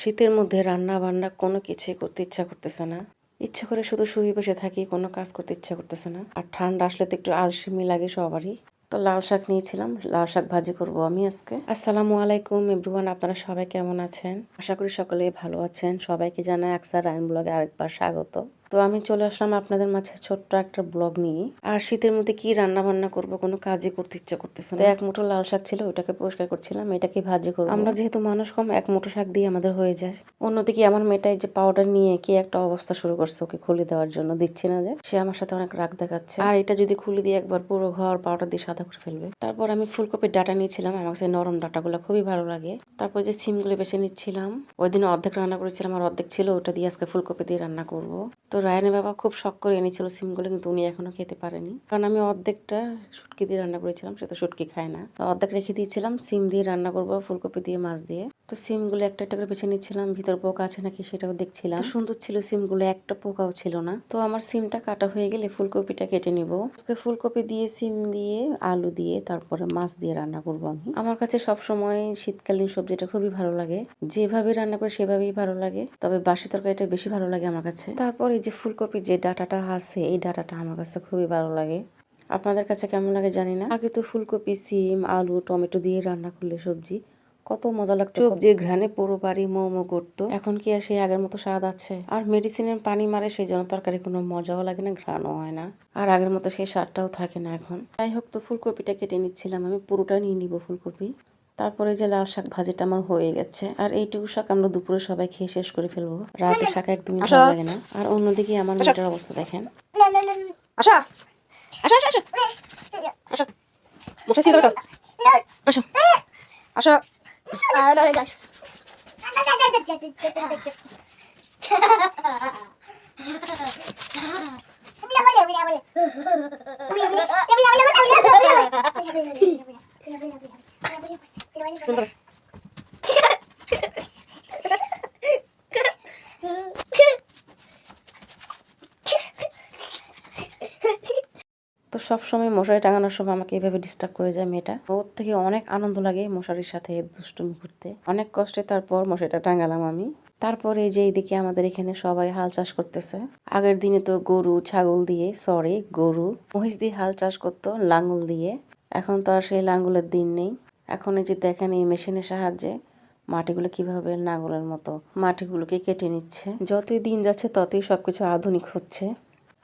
শীতের মধ্যে রান্না বান্না কোনো কিছুই করতে ইচ্ছা করতেছে না। ইচ্ছা করে শুধু শুয়ে বসে থাকি, কোনো কাজ করতে ইচ্ছা করতেছে না। আর ঠান্ডা আসলে তো একটু আলসিমি লাগে সবারই। তো লাল শাক নিয়েছিলাম, লাল শাক ভাজি করব আমি আজকে। আসসালামু আলাইকুম এভরিওয়ান, আপনারা সবাই কেমন আছেন? আশা করি সকলে ভালো আছেন। সবাইকে জানাই আকসার রায়ন ব্লগে আরেকবার স্বাগত। তো আমি চলে আসলাম আপনাদের মাঝে ছোট্ট একটা ব্লগ নিয়ে। আর শীতের মধ্যে কি রান্না বান্না করব কোনো কাজই করতে ইচ্ছা করতেছে না। এক মুঠো লাল শাক ছিল ওটাকে পরিষ্কার করছিলাম এটাকে ভাজি করব? আমরা যেহেতু মানুষ কম এক মুঠো শাক দিয়ে আমাদের হয়ে যায়। অন্যদিকে আমার মেয়েটাই যে পাউডার নিয়ে কি একটা অবস্থা শুরু করছে ওকে খুলে দেওয়ার জন্য দিচ্ছে না যে। সে আমার সাথে অনেক রাগ দেখাচ্ছে। আর এটা যদি খুলে দিয়ে একবার পুরো ঘর পাউডার দিয়ে সাদা করে ফেলবে। তারপর আমি ফুলকপির ডাটা নিয়েছিলাম আমার কাছে নরম ডাটাগুলো খুবই ভালো লাগে। তারপর যে সিমগুলো বেছে নিচ্ছিলাম ওই দিন অর্ধেক রান্না করেছিলাম আর অর্ধেক ছিল ওটা দিয়ে আজকে ফুলকপি দিয়ে রান্না করব। তো রায়নের বাবা খুব শখ করে এনেছিল সিমগুলো, কিন্তু উনি এখনও খেতে পারেনি। কারণ আমি অর্ধেকটা শুটকি দিয়ে রান্না করেছিলাম, সে তো শুটকি খায় না। তো অর্ধেক রেখে দিয়েছিলাম, সিম দিয়ে রান্না করব, ফুলকপি দিয়ে, মাছ দিয়ে। তো সিমগুলো একটা একটা করে বেছে নিচ্ছিলাম, ভিতর পোকা আছে নাকি সেটাও দেখছিলাম। সুন্দর ছিল সিমগুলো, একটা পোকাও ছিল না। তো আমার সিমটা কাটা হয়ে গেলে ফুলকপিটা কেটে নিব। আজকে ফুলকপি দিয়ে, সিম দিয়ে, আলু দিয়ে, তারপরে মাছ দিয়ে রান্না করব আমি। আমার কাছে সব সময় শীতকালীন সবজিটা খুবই ভালো লাগে। যেভাবে রান্না করে সেভাবেই ভালো লাগে, তবে বাসি তরকারিটা বেশি ভালো লাগে আমার কাছে। তারপর যে ফুলকপি যে ডাটাটা আছে এই ডাটাটা আমার কাছে খুবই ভালো লাগে। আপনাদের কাছে কেমন লাগে জানি না। আগে তো ফুলকপি সিম আলু টমেটো দিয়ে রান্না করলে সবজি কত মজা লাগতো। যে ঘ্রাণে পুরো বাড়ি মোমো করতো। এখন কি আর সেই আগের মতো স্বাদ আছে? আর মেডিসিনের পানি মারে সেই জন্য তরকারি কোনো মজাও লাগে না ঘ্রাণও হয় না। আর আগের মতো সেই স্বাদটাও থাকে না এখন। যাই হোক তো ফুলকপিটা কেটে নিচ্ছিলাম আমি পুরোটা নিয়ে নিব ফুলকপি। তারপরে যে লাল শাক ভাজিটা আমার হয়ে গেছে আর এইটুকু শাক আমরা দুপুরে সবাই খেয়ে শেষ করে ফেলব। রাতে শাক একদমই ভালো লাগে না। আর অন্যদিকে আমার মেয়েটার অবস্থা দেখেন। আসা। আসা আসা আসা। আসা। তো আসা। আসা। তো সব সময় মশারি টাঙানোর সময় আমাকে এইভাবে ডিস্টার্ব করে যায় মেয়েটা। ওর থেকে অনেক আনন্দ লাগে মশারির সাথে দুষ্টুমি করতে। অনেক কষ্টে তারপর মশারিটা টাঙালাম আমি। তারপরে যে এইদিকে আমাদের এখানে সবাই হাল চাষ করতেছে। আগের দিনে তো গরু, ছাগল দিয়ে সরি গরু, মহিষ দিয়ে হাল চাষ করতো লাঙ্গল দিয়ে। এখন তো আর সেই লাঙ্গলের দিন নেই। এখন এই যে দেখেন এই মেশিনের সাহায্যে মাটিগুলো কীভাবে নাগলের মতো মাটিগুলোকে কেটে নিচ্ছে। যতই দিন যাচ্ছে, ততই সব কিছু আধুনিক হচ্ছে।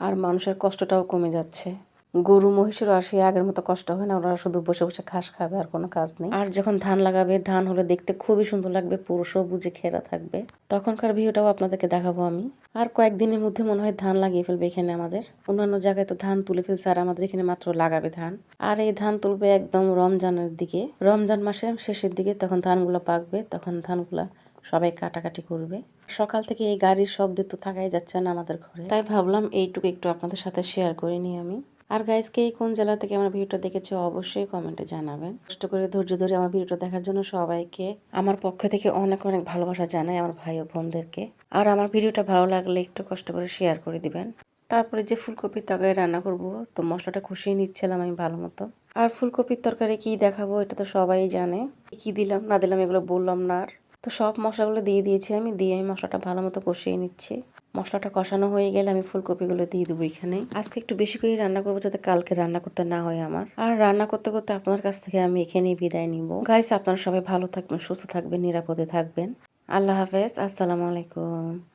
আর মানুষের কষ্টটাও কমে যাচ্ছে। গরু, মহিষেরও আর সেই আগের মতো কষ্ট হয় না। ওরা শুধু বসে বসে ঘাস খাবে আর কোনো কাজ নেই। আর যখন ধান লাগাবে, ধান হলে দেখতে খুবই সুন্দর লাগবে, পুরো সবুজে ঘেরা থাকবে। তখনকার ভিউটাও আপনাদেরকে দেখাবো আমি। আর কয়েকদিনের মধ্যে মনে হয় ধান লাগিয়ে ফেলবে এখানে আমাদের। অন্যান্য জায়গায় তো ধান তুলে ফেলছে, আর আমাদের এখানে মাত্র লাগাবে ধান। আর এই ধান তুলবে একদম রমজানের দিকে। রমজান মাসে শেষের দিকে তখন ধানগুলো পাকবে, তখন ধানগুলা সবাই কাটাকাটি করবে। সকাল থেকে এই গাড়ির শব্দে তো থাকাই যাচ্ছে না আমাদের ঘরে। তাই ভাবলাম এইটুকু একটু আপনাদের সাথে শেয়ার করে নিই আমি। আর গাইজকে এই কোন জেলা থেকে আমার ভিডিওটা দেখেছ, অবশ্যই কমেন্টে জানাবেন। কষ্ট করে ধৈর্য ধরে আমার ভিডিওটা দেখার জন্য সবাইকে আমার পক্ষ থেকে অনেক অনেক ভালোবাসা জানাই আমার ভাই ও বোনদেরকে। আর আমার ভিডিওটা ভালো লাগলে একটু কষ্ট করে শেয়ার করে দিবেন। তারপরে যে ফুলকপির তরকারি রান্না করব, তো মশলাটা কষিয়ে নিচ্ছিলাম আমি ভালো মতো। আর ফুলকপির তরকারি কি দেখাবো, এটা তো সবাই জানে। কি দিলাম, না দিলাম এগুলো বললাম না আর। তো সব মশলাগুলো দিয়ে দিয়েছি আমি, দিয়ে আমি মশলাটা ভালো মতো কষিয়ে নিচ্ছি। মশলাটা কষানো হয়ে গেলে আমি ফুলকপিগুলো দিয়ে দেবো এখানে। আজকে একটু বেশি করে রান্না করব যাতে কালকে রান্না করতে না হয় আমার। আর রান্না করতে করতে আপনার কাছ থেকে আমি এখানেই বিদায় নিব। গাইস আপনারা সবাই ভালো থাকবেন, সুস্থ থাকবেন, নিরাপদে থাকবেন। আল্লাহ হাফেজ, আসসালামু আলাইকুম।